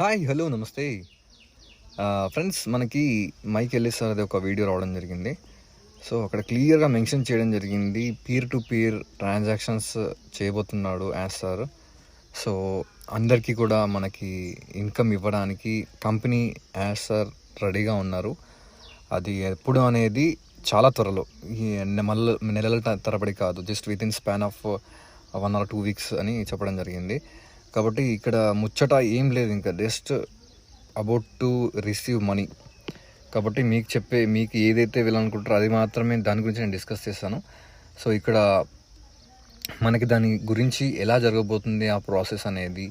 Hi hello నమస్తే. Friends మనకి mike వెళ్ళి సార్ అది ఒక వీడియో రావడం జరిగింది. సో అక్కడ క్లియర్గా మెన్షన్ చేయడం జరిగింది. పీర్ టు పీర్ ట్రాన్సాక్షన్స్ చేయబోతున్నాడు యాజ్ సార్. సో అందరికీ కూడా మనకి ఇన్కమ్ ఇవ్వడానికి కంపెనీ యాజ్ సార్ రెడీగా ఉన్నారు. అది ఎప్పుడు అనేది చాలా త్వరలో. ఈ నెల నెలల తరబడి కాదు. Just within span of one or two weeks అని చెప్పడం జరిగింది. కాబట్టి ఇక్కడ ముచ్చట ఏం లేదు ఇంకా. Just about to receive money కాబట్టి మీకు చెప్పే మీకు ఏదైతే వెళ్ళాలనుకుంటారో అది మాత్రమే దాని గురించి నేను డిస్కస్ చేస్తాను. సో ఇక్కడ మనకి దాని గురించి ఎలా జరగబోతుంది ఆ ప్రాసెస్ అనేది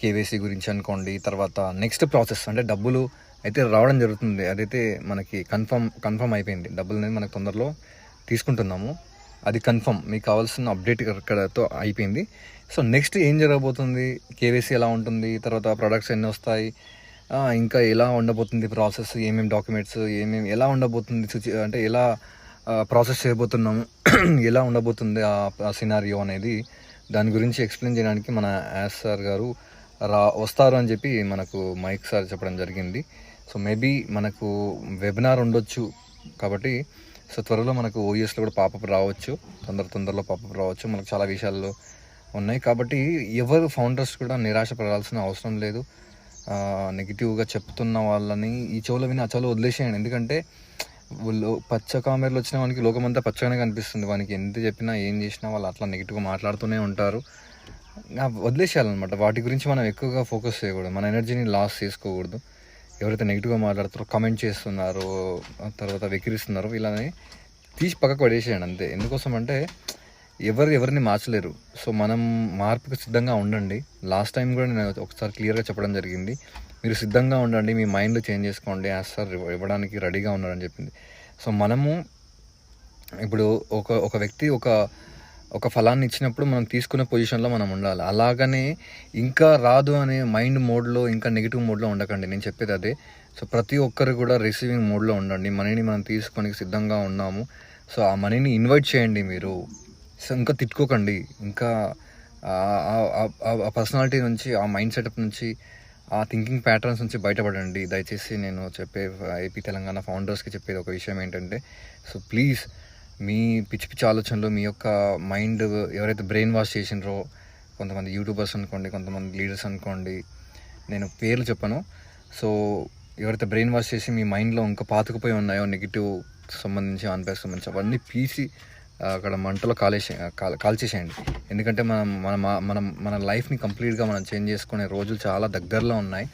కేవైసీ గురించి అనుకోండి. తర్వాత నెక్స్ట్ ప్రాసెస్ అంటే డబ్బులు అయితే రావడం జరుగుతుంది. అదైతే మనకి కన్ఫర్మ్ కన్ఫర్మ్ అయిపోయింది. డబ్బులు అనేది మనకు తొందరలో తీసుకుంటున్నాము. అది కన్ఫర్మ్ మీకు కావాల్సిన అప్డేట్ ఇక్కడతో అయిపోయింది. సో నెక్స్ట్ ఏం జరగబోతుంది? కేవైసీ ఎలా ఉంటుంది? తర్వాత ప్రొడక్ట్స్ ఎన్ని వస్తాయి? ఇంకా ఎలా ఉండబోతుంది ప్రాసెస్ ఏమేమి డాక్యుమెంట్స్ ఏమేమి ఎలా ఉండబోతుంది సిచ్యు- అంటే ఎలా ప్రాసెస్ చేయబోతున్నాము? ఎలా ఉండబోతుంది ఆ సినారియో అనేది దాని గురించి ఎక్స్ప్లెయిన్ చేయడానికి మన యాస్ సార్ గారు రా వస్తారు అని చెప్పి మనకు మైక్ సార్ చెప్పడం జరిగింది. సో మేబీ మనకు వెబినార్ ఉండొచ్చు. కాబట్టి సో త్వరలో మనకు ఓఎస్లో కూడా పాపప్ రావచ్చు. తొందర తొందరలో పాపప్ రావచ్చు. మనకు చాలా విషయాల్లో ఉన్నాయి. కాబట్టి ఎవరు ఫౌండర్స్ కూడా నిరాశ పడాల్సిన అవసరం లేదు. నెగిటివ్గా చెప్తున్న వాళ్ళని ఈ చెవులో విని ఆ చెవులు వదిలేసేయండి. ఎందుకంటే వాళ్ళు పచ్చ కామెర్లు వచ్చిన వానికి లోకమంతా పచ్చగానే కనిపిస్తుంది. వానికి ఎంత చెప్పినా ఏం చేసినా వాళ్ళు అట్లా నెగిటివ్గా మాట్లాడుతూనే ఉంటారు. వదిలేసేయాలన్నమాట. వాటి గురించి మనం ఎక్కువగా ఫోకస్ చేయకూడదు. మన ఎనర్జీని లాస్ చేసుకోకూడదు. ఎవరైతే నెగిటివ్గా మాట్లాడుతారో కమెంట్ చేస్తున్నారో తర్వాత వెకిరిస్తున్నారో వీళ్ళని తీసి పక్కకు పడేసేయండి అంతే. ఎందుకోసం అంటే ఎవరు ఎవరిని మార్చలేరు. సో మనం మార్పుకు సిద్ధంగా ఉండండి. లాస్ట్ టైం కూడా నేను ఒకసారి క్లియర్గా చెప్పడం జరిగింది. మీరు సిద్ధంగా ఉండండి మీ మైండ్ చేంజ్ చేసుకోండి యాజ్ సార్ ఇవ్వడానికి రెడీగా ఉన్నారని చెప్పింది. సో మనము ఇప్పుడు ఒక ఒక వ్యక్తి ఒక ఒక ఫలాన్ని ఇచ్చినప్పుడు మనం తీసుకునే పొజిషన్లో మనం ఉండాలి. అలాగనే ఇంకా రాదు అనే మైండ్ మోడ్లో ఇంకా నెగిటివ్ మోడ్లో ఉండకండి. నేను చెప్పేది అదే. సో ప్రతి ఒక్కరు కూడా రిసీవింగ్ మోడ్లో ఉండండి. మనీని మనం తీసుకోనికి సిద్ధంగా ఉన్నాము. సో ఆ మనీని ఇన్వైట్ చేయండి మీరు. సో ఇంకా తిట్టుకోకండి. ఇంకా ఆ- ఆ పర్సనాలిటీ నుంచి ఆ మైండ్ సెటప్ నుంచి ఆ థింకింగ్ ప్యాటర్న్స్ నుంచి బయటపడండి. దయచేసి నేను చెప్పే ఏపీ తెలంగాణ ఫౌండర్స్కి చెప్పేది ఒక విషయం ఏంటంటే సో ప్లీజ్ మీ పిచ్చి పిచ్చి ఆలోచనలు మీ యొక్క మైండ్ ఎవరైతే బ్రెయిన్ వాష్ చేసినారో కొంతమంది యూట్యూబర్స్ అనుకోండి కొంతమంది లీడర్స్ అనుకోండి నేను పేర్లు చెప్పను. సో ఎవరైతే బ్రెయిన్ వాష్ చేసి మీ మైండ్లో ఇంకా పాతుకుపోయి ఉన్నాయో నెగిటివ్ సంబంధించి ఆన్పేస్ సంబంధించి అవన్నీ పీసి అక్కడ మంటలో కాలేసే కాల్ కాల్చేసేయండి. ఎందుకంటే మనం మన మనం మన లైఫ్ని కంప్లీట్గా మనం చేంజ్ చేసుకునే రోజులు చాలా దగ్గరలో ఉన్నాయి.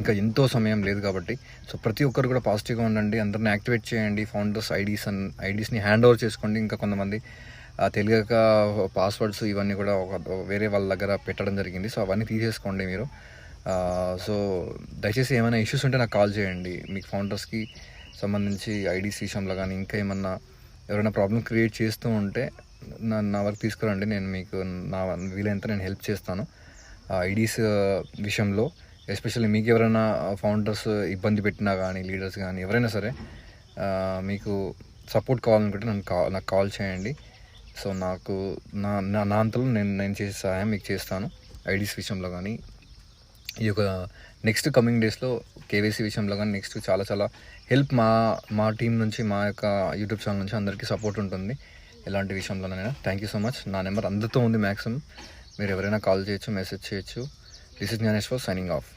ఇంకా ఎంతో సమయం లేదు కాబట్టి. సో ప్రతి ఒక్కరు కూడా పాజిటివ్గా ఉండండి. అందరిని యాక్టివేట్ చేయండి. ఫౌండర్స్ ఐడీస్ అండ్ ఐడీస్ని హ్యాండ్ ఓవర్ చేసుకోండి. ఇంకా కొంతమంది తెలియక పాస్వర్డ్స్ ఇవన్నీ కూడా ఒక వేరే వాళ్ళ దగ్గర పెట్టడం జరిగింది. సో అవన్నీ తీసేసుకోండి మీరు. సో దయచేసి ఏమైనా ఇష్యూస్ ఉంటే నాకు కాల్ చేయండి. మీకు ఫౌండర్స్కి సంబంధించి ఐడీస్ విషయంలో కానీ ఇంకా ఏమన్నా ఎవరైనా ప్రాబ్లం క్రియేట్ చేస్తూ ఉంటే నా నా వరకు తీసుకురండి. నేను మీకు నా వీలైనంత నేను హెల్ప్ చేస్తాను. ఐడీస్ విషయంలో. ఎస్పెషల్లీ మీకు ఎవరైనా ఫౌండర్స్ ఇబ్బంది పెట్టినా కానీ లీడర్స్ కానీ ఎవరైనా సరే మీకు సపోర్ట్ కావాలనుకుంటే నన్ను కా నాకు కాల్ చేయండి. సో నాకు నా నా నా అంతలో నేను నేను చేసే సహాయం మీకు చేస్తాను. ఐడీస్ విషయంలో కానీ ఈ యొక్క నెక్స్ట్ కమింగ్ డేస్లో కేవైసీ విషయంలో కానీ నెక్స్ట్ చాలా చాలా హెల్ప్ మా మా టీం నుంచి మా యొక్క యూట్యూబ్ ఛానల్ నుంచి అందరికీ సపోర్ట్ ఉంటుంది. ఎలాంటి విషయంలోనైనా. థ్యాంక్ యూ సో మచ్ నా నెంబర్ అందరితో ఉంది మ్యాక్సిమం మీరు ఎవరైనా కాల్ చేయొచ్చు మెసేజ్ చేయొచ్చు. This is Gnaneshwar signing off